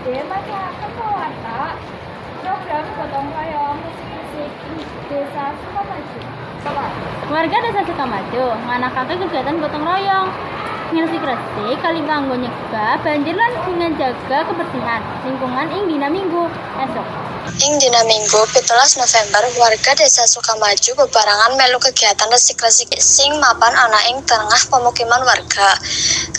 badhe masyarakat Kawata program gotong royong desa Sukamaju. Bapak. Warga Desa Sukamaju nganakake kegiatan gotong royong ngresik-resik kali kanggo nyegah banjir lan dengan jaga kebersihan lingkungan ing dina minggu esok. Ing dina Minggu 17 November warga desa Sukamaju bebarengan melu kegiatan resik-resik sing mapan ana ing tengah pemukiman warga.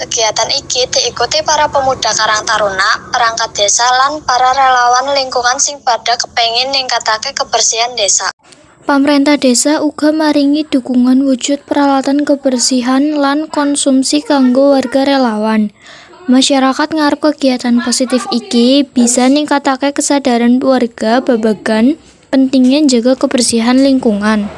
Kegiatan iki diikuti para pemuda Karang Taruna, perangkat desa lan para relawan lingkungan sing pada kepengin ningkatake kebersihan desa. Pemerintah desa uga maringi dukungan wujud peralatan kebersihan lan konsumsi kanggo warga relawan. Masyarakat ngarep kegiatan positif iki bisa ningkatake kesadaran warga babagan pentingnya jaga kebersihan lingkungan.